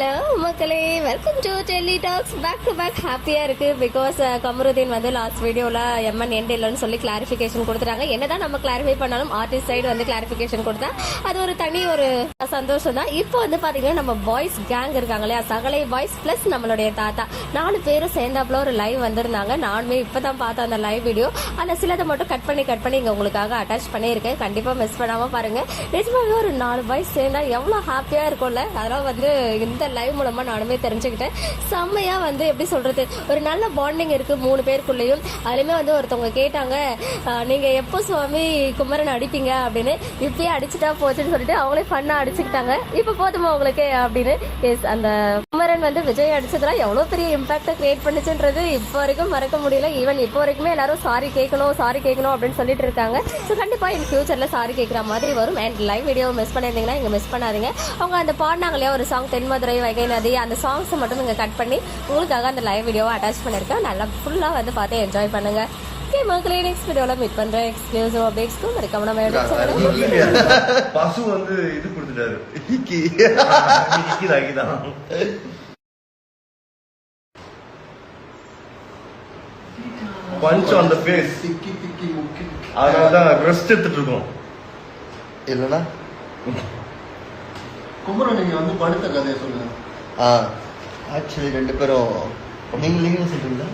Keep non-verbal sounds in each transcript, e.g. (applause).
Hello மக்களே welcome to Delhi talks back to back ஹாப்பியா இருக்கு. பிகாஸ் uh, கமருதீன் வந்து லாஸ்ட் வீடியோல எம்என் எண்ட் இல்லைன்னு சொல்லி கிளாரிஃபிகேஷன் கொடுத்துட்டாங்க. என்னதான் நம்ம கிளாரிஃபை பண்ணாலும் ஆர்டிஸ்ட் சைடு வந்து கிளாரிஃபிகேஷன் கொடுத்தா அது ஒரு தனி ஒரு சந்தோஷம் தான். இப்போ வந்து பாத்தீங்கன்னா நம்ம பாய்ஸ் கேங் இருக்காங்க இல்லையா? சகலை பாய்ஸ் பிளஸ் நம்மளுடைய தாத்தா. நாலு பேரும் சேர்ந்தாப்புல ஒரு லைவ் வந்திருந்தாங்க. நானுமே இப்பதான் பார்த்தேன் அந்த லைவ் வீடியோ அதுல சிலதை மட்டும் கட் பண்ணி கட் பண்ணி இங்க உங்களுக்காக அட்டாச் பண்ணியிருக்கேன். கண்டிப்பா மிஸ் பண்ணாம பாருங்க. நிஜமாவே ஒரு நாலு பாய்ஸ் சேர்ந்தா எவ்வளவு ஹாப்பியா இருக்கும்ல? அதெல்லாம் வந்து இந்த லைவ் மூலமா நானுமே தெரிஞ்சுக்கிட்டேன். செம்மையா வந்து எப்படி சொல்றது ஒரு நல்ல பாண்டிங் இருக்கு மூணு பேருக்குள்ளேயும். அதுலயுமே வந்து ஒருத்தவங்க கேட்டாங்க நீங்கள் நீங்க எப்போ சுவாமி குமரன் அடிப்பீங்க? அப்படின்னு. இப்பயே அடிச்சுட்டா போச்சுன்னு சொல்லிட்டு அவங்களே ஃபன்னாக அடிச்சுக்கிட்டாங்க. இப்ப போதுமா உங்களுக்கு அப்படின்னு. எஸ் அந்த குமரன் வந்து விஜய் அடிச்சதுலாம் எவ்வளவு பெரிய இம்பாக்ட கிரியேட் பண்ணுச்சுன்றது இப்போ வரைக்கும் மறக்க முடியல. ஈவன் இப்போ வரைக்குமே எல்லாரும் சாரி கேட்கணும் சாரி கேட்கணும் அப்படின்னு சொல்லிட்டு இருக்காங்க. ஸோ கண்டிப்பா இன் ஃபியூச்சர்ல சாரி கேட்குற மாதிரி வரும். அண்ட் லைவ் வீடியோ மிஸ் பண்ணியிருந்தீங்கன்னா இங்க மிஸ் பண்ணாதீங்க. அவங்க அந்த பாடினாங்க இல்லையா ஒரு சாங் தென்மதுரை வைகை நதி அந்த சாங்ஸை மட்டும் இங்க கட் பண்ணி உங்களுக்காக அந்த லைவ் வீடியோவை அட்டாச் பண்ணிருக்கேன். நல்லா ஃபுல்லா வந்து பார்த்து என்ஜாய் பண்ணுங்க. ஓகே மக்களே நெக்ஸ்ட் வீடியோல மீட் பண்றேன். எக்ஸ்க்ளூசிவ் அப்டேட்ஸ்க்கும் மறக்காம நம்ம பசு வந்து இது கொடுத்துட்டாரு. (laughs) இக்கி. பஞ்ச் ஆன் த ஃபேஸ் திக்கி திக்கி முக்கி அதனால தான் ரெஸ்ட் எடுத்துட்டு இருக்கோம் இல்லைன்னா? குமரன் நீங்க வந்து படுத்த கதையை சொல்லுங்க. ஆ ஆக்சுவலி ரெண்டு பேரும் நீங்க நீங்க சொல்றீங்களா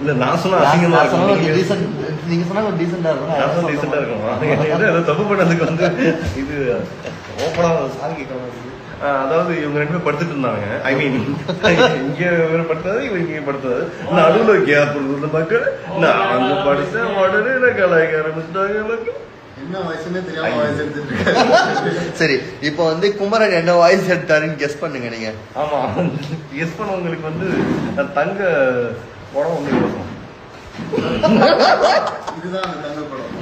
இல்ல நான் சொன்னா அசிங்கமா இருக்கும். ஒரு நீங்க- சொன்னா ஒரு டீசெண்டா நான் சொன்னா ஆ இருக்கும். ஏதோ ஏதோ தப்பு பண்ணதுக்கு வந்து இது ஓப்பனா சாரி கேட்கணும் அதாவது இவங்க ரெண்டு பேரும் படுத்துட்டு இருந்தாங்க. ஐ மீன் இங்க இவரு படுத்தது இவங்க இங்க படுத்தது நடுவுல கேப் இருந்த மக்கள். நான் வந்து படுத்தேன் உடனே நான் கலாய்க்க ஆரம்பிச்சிட்டாங்க சரி இப்போ வந்து குமரன் என்ன வாய்ஸ் எடுத்தாருன்னு கெஸ் பண்ணுங்க நீங்க. ஆமா எஸ் பண்ணவங்களுக்கு வந்து தங்க உடம்பு வந்து கொடுக்கும் இதுதான் தங்க படம்.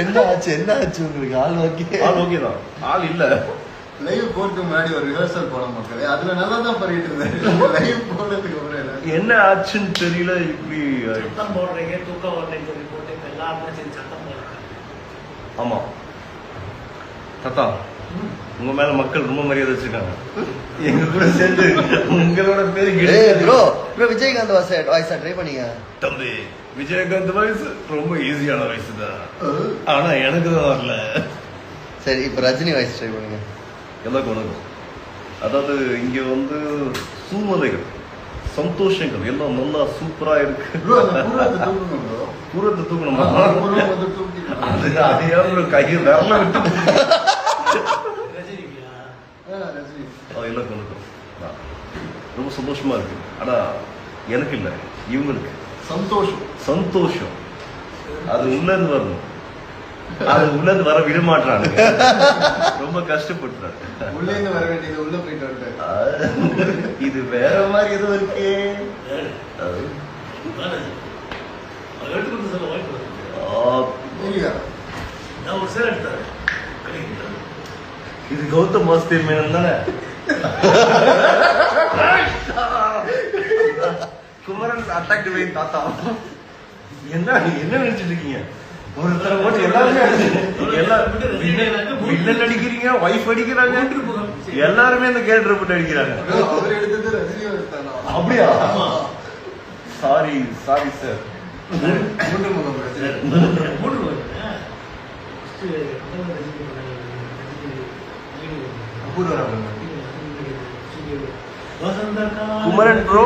என்ன ஆச்சு என்ன ஆச்சு உங்களுக்கு? ஆள் ஓகே. ஆள் ஓகே தான். ஆள் இல்ல. லைவ் போறதுக்கு முன்னாடி ஒரு ரிஹர்சல் போனோம் மக்களே. அதுல நல்லா தான் பண்ணிட்டு இருந்தாரு லைவ் (laughs) போனதுக்கு அப்புறம் என்ன? ஆச்சுன்னு தெரியல இப்படி. சத்தம் போடுறீங்க தூக்கம் வரலைன்னு சொல்லி போட்டு இப்ப எல்லாருமே சேர்ந்து சத்தம் போடுறாங்க. ஆமா. தாத்தா உங்க மேல மக்கள் ரொம்ப மரியாதை வச்சிருக்காங்க. எங்க கூட சேர்ந்து உங்களோட பேரு ப்ரோ ப்ரோ விஜயகாந்த் வாய்ஸ் வாய்ஸா ட்ரை பண்ணீங்க. தம்பி விஜயகாந்த் வயசு ரொம்ப ஈஸியான வயசு தான். ஆனா எனக்கு தான் வரல. சரி இப்போ ரஜினி வாய்ஸ் ட்ரை பண்ணுங்க. எல்லாருக்கும் வணக்கம் அதாவது இங்க வந்து சூழ்நிலைகள் சந்தோஷங்கள் எல்லாம் நல்லா சூப்பரா இருக்கு. பூரத்தை தூக்கணுமா? அது அதையா ஒரு கையை விரல விட்டு அது எல்லாருக்கும் வணக்கம். ரொம்ப சந்தோஷமா இருக்கு. ஆனா எனக்கு இல்ல இவங்களுக்கு. சந்தோஷம். சந்தோஷம். அது உள்ள இருந்து வரணும். அது உள்ள இருந்து வர விட மாட்டானுங்க ரொம்ப கஷ்டப்படுறாரு உள்ளே இருந்து வர வேண்டியது உள்ள போயிட்டு வந்துட்டாரு இது வேற மாதிரி ஏதோ இருக்கே. இது கௌதம் வாசுதேவ் மேனன் தானே? குமரன் அட்டாக் தாத்தா. என்ன என்ன நினைச்சிட்டு இருக்கீங்க? ஒருத்தரை போட்டு எல்லாருமே எல்லாரும் வில்லன் அடிக்கிறீங்க ஒய்ஃப் அடிக்கிறாங்க. எல்லாருமே இந்த கேரக்டர் போட்டு அடிக்கிறாங்க. ப்ரோ அவர் எடுத்தது ரஜினி எடுத்தானா? அப்படியா? ஆமா. Sorry sorry sir. Apoorvaraman. Kumaran bro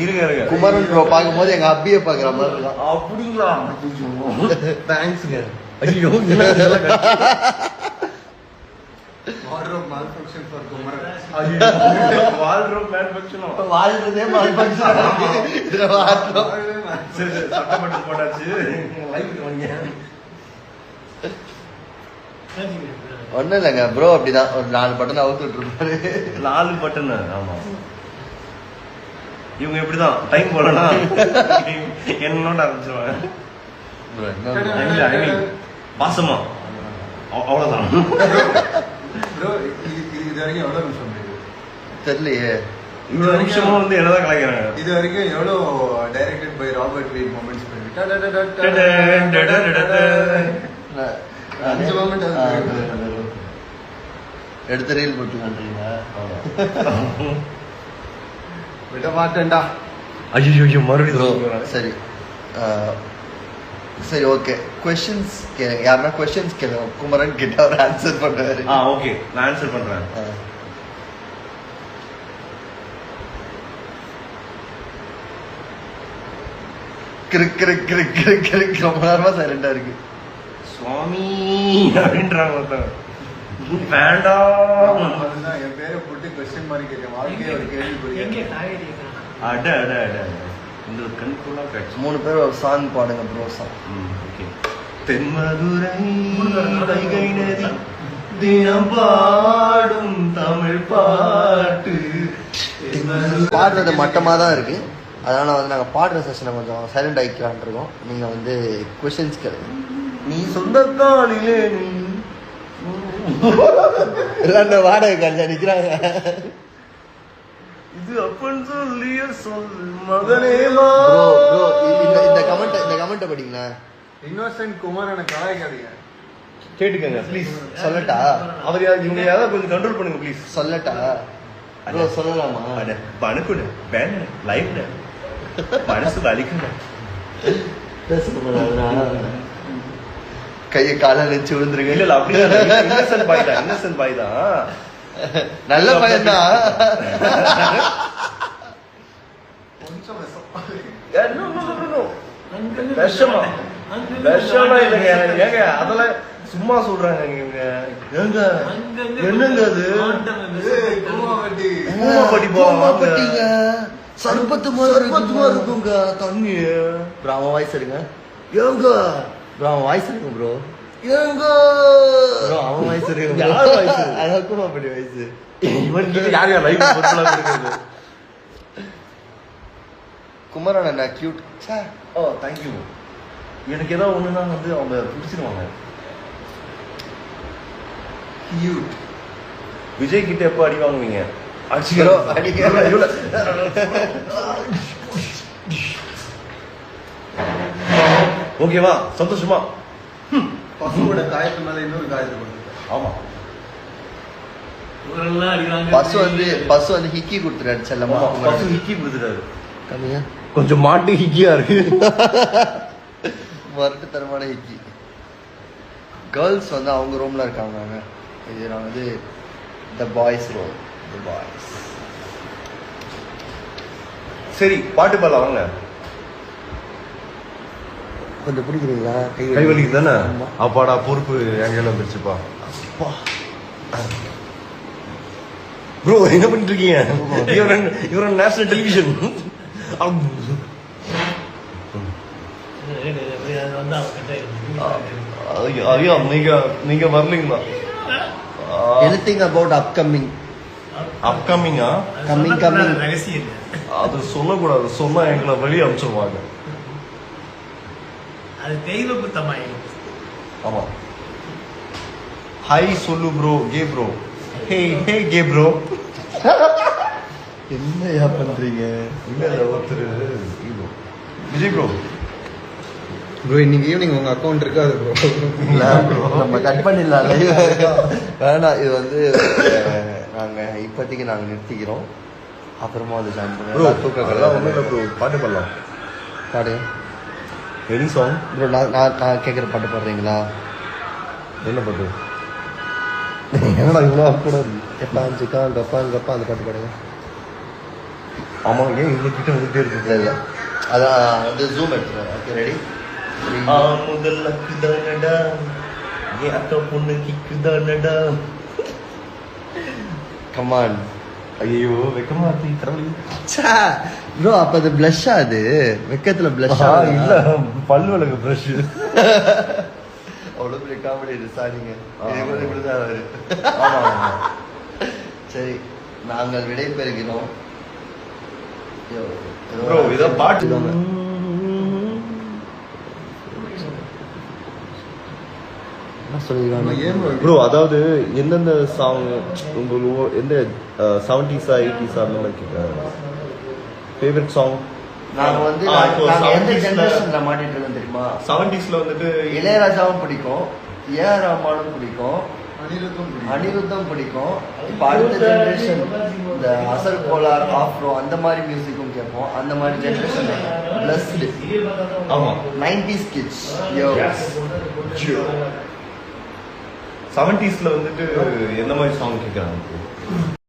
இருங்க இருங்க. குமரன் ப்ரோ பார்க்கும்போது எங்க அப்பியை பார்க்குற மாதிரி இருக்கான். அப்படிங்களா? தேங்க்ஸ்ங்க ஐயோ (laughs) வாழ்றதே மல்பங்க்ஷன் இதுல வாழ்றோம் வாழ்வே மா- சரி சரி சட்டப்பட்டு போட்டாச்சு. ஒண்ணும் இல்லைங்க ப்ரோ அப்படிதான். ஒரு நாலு பட்டன் அவுத்து விட்டுருப்பாரு. நாலு பட்டன் ஆமா. இவங்க எப்படிதான் டைம் போலனா என்னோட ஆரம்பிச்சிருவாங்க. Bro, என்ன இல்ல, I mean, பாசமா அவ்- அவ்வளவுதான். ப்ரோ இது வரைக்கும் எவ்வளவு நிமிஷம்? தெரியலையே. இவ்வளவு நிமிஷமும் வந்து என்னதான் கலாய்க்கிறாங்க? இது வரைக்கும் எவ்வளோ directed by Robert Reed moments நான்- அஞ்சு இருக்கு. எடுத்து ரீல் போட்டுலான்றீங்க விட மாட்டேன்டா. ஐயோ ஐயோ ப்ரோ மறுபடியும் சரி. சரி ஓகே கொஷின்ஸ் கேளுங்க யாருன்னா கொஷின்ஸ் கேளுங்க குமரன் கிட்ட அவர் ஆன்சர் பண்ணுவாரு. ஆ ஓகே நான் ஆன்சர் பண்றேன். அஹ். கிறுக் கிறுக் கிறுக் கிறுக் கிறுக் ரொம்ப நேரமா சைலண்டா இருக்கு. சுவாமி அப்படின்றாங்க வேண்டாம் என் பேரை போட்டு கொஸ்டின் மாதிரி கேட்க வாழ்க்கையை ஒரு கேள்வி அட அட அட. இந்த ஒரு மூணு பேர் ஒரு சாங் பாடுங்க bro song okay. Thenmadurai Vaigai நதி தினம் பாடும் தமிழ் பாட்டு. பாடுறது மட்டமாக தான் இருக்கு. அதனால வந்து நாங்கள் பாடுற செஷனை கொஞ்சம் சைலண்ட் ஆகிக்கலான் இருக்கோம். நீங்கள் வந்து கொஷின்ஸ் கேளுங்க. நீ சொந்த காலிலே நீ ரெண்டு வாடகை கல்யா நிற்கிறாங்க இது அப்பன் சொல்லிய சொல் மகனே வா. ப்ரோ ப்ரோ இந்த இந்த கமெண்ட் இந்த கமெண்ட்டை படிங்களேன். இன்னோசென்ட் குமாரனை கலாய்க்காதீங்க கேட்டுக்கங்க ப்ளீஸ் சொல்லட்டா? அவர் யார் இவங்க யாராவது கொஞ்சம் கண்ட்ரோல் பண்ணுங்க ப்ளீஸ் சொல்லட்டா? ப்ரோ சொல்லலாமா? அட பணுக்குடு வேண லைஃப்ல மனசு வலிக்கணும் கையை காலை நினைச்சு இல்ல விழுந்துருங்க இல்ல. அப்படி இன்னசென்ட் பாய் தான் இன்னசென்ட் பாய் தான். நல்ல பையன்தான் கொஞ்சம் விஷம். இல்லைங்க ஏங்க அதெல்லாம் சும்மா சொல்றாங்க இவங்க. ஏங்க? என்னங்க அது. பூமாப்பட்டி. பூமாப்பட்டிங்க. சர்பத்து மாதிரி இருக்குங்க. தண்ணி. அவன் வாய்ஸ் இருங்க ஏங்க? ப்ரோ அவன் வாய்ஸ் இருக்கு ப்ரோ ப்ரோ அவன் வாய்ஸ் இருக்கு யார் voice? (laughs) அதான் கூமாப்பட்டி வாய்ஸ் இவன் யார் யார் லைஃப் இருக்குது குமரன் அண்ணா கியூட் சே ஓ தேங்க்யூ எனக்கு ஏதாவது ஒண்ணுன்னா வந்து அவங்க பிடிச்சிருவாங்க. கியூட் விஜய் கிட்ட எப்போ அடி வாங்குவீங்க? Bro, அடிக்க- ஓகேவா? சந்தோஷமா? பசுவோட காயத்து மேல இன்னொரு காயத்தை ஆமா. பஸ் வந்து பஸ் வந்து ஹிக்கி கொடுத்துட்டாரு செல்லமா பசு ஹிக்கி கொடுத்துட்டாரு. கம்மியா? கொஞ்சம் மாட்டு ஹிக்கியா இருக்கு. வரட்டு தரமான ஹிக்கி. கேர்ள்ஸ் வந்து அவங்க ரூம்ல இருக்காங்க இது நான் வந்து the boys room the boys சரி பாட்டு பாடலாம் வாங்க. கொஞ்சம் பிடிக்கிறீங்களா? கை வலிக்கு தானே. அப்பாடா பொறுப்பு என் கையில வந்துருச்சுப்பா. ப்ரோ என்ன பண்ணிட்டு இருக்கீங்க இவர் இவர் நேஷனல் டெலிவிஷன் ஐயோ நீங்க நீங்க வரலீங்களா எனிதிங் அபவுட் அப்கமிங் அப்கமிங்கா இல்லை. அது சொல்லக்கூடாது. சொன்னா எங்களை வெளியே அனுப்பிச்சிருவாங்க. அது தெய்வ குத்தமாயிடும் ஆமா. ஹாய் சொல்லு ப்ரோ கே ப்ரோ ஹே ஹே கே ப்ரோ என்னையா பண்றீங்க? இல்ல இல்ல ஒருத்தர். விஜய் ப்ரோ ப்ரோ இன்னைக்கு ஈவினிங் உங்க அக்கௌண்ட் இருக்காது ப்ரோ இல்ல bro, நம்ம கட் பண்ணிடலாம். live. வேணாம் இது வந்து நாங்க இப்போதைக்கு நாங்க நிறுத்திக்கிறோம். அப்புறமா வந்து ஜாயின் ப்ரோ பண்ணுவோம் தூக்க அதெல்லாம் ஒன்றும் இல்லை ப்ரோ பாட்டு பாடலாம். பாடு. எனி சாங் ப்ரோ நான் நான் நான் கேட்குற பாட்டு பாடுறீங்களா? என்ன பாட்டு? என்னடா இவ்வளோ கூட எப்பா சிக்கா கப்பா அந்த பாட்டு பாடுங்க. ஆமா ஏன் இவ்வளோ கிட்ட வந்துட்டே இருக்கு? இல்லை அதான் வந்து ஜூம் எடுத்துருவேன் ஓகே ரெடி ஆ முதல்ல குதானடா ஏன் அக்கா பொண்ணு கிக்குதானடா? கமான் ஐயோ வெக்கமா இருக்கு கடவுளே. ப்ரோ அப்போ அது ப்ளஷ்ஷா அது? வெக்கத்தில் ப்ளஷ்ஷா ஆ, இல்ல பல்லு விளக்கு ப்ரஷ் அவ்வளோ பெரிய காமெடி இது சாரிங்க. இது கூட இப்படி தான் ஆமா சரி நாங்கள் விடை பெறுகிறோம் ப்ரோ இத பாட்டு என்ன bro? ப்ரோ அதாவது எந்தெந்த சாங் உங்களுக்கு எந்த செவன்டிஸா எயிட்டிஸா அந்த மாதிரி கேட்குறாங்க? ஃபேவரட் சாங் நாங்க வந்து நாங்க எந்த 70s ல ஜெனரேஷன்ல மாட்டிட்டு இருக்கோம் தெரியுமா? செவன்டிஸ்ல வந்துட்டு இளையராஜாவும் பிடிக்கும் ஏஆர் ரஹ்மானும் பிடிக்கும் அனிருத்தும் பிடிக்கும். அனிருத்தம் பிடிக்கும். இப்போ அடுத்த ஜென்ரேஷன் இந்த அசல் கோலார் ஆஃப்ரோ அந்த மாதிரி மியூசிக்கும் கேட்போம். அந்த மாதிரி ஜென்ரேஷன் பிளஸ்டு ஆமா. Nineties kids yo. செவன்டிஸில் வந்துட்டு எந்த மாதிரி சாங் கேட்குறாங்க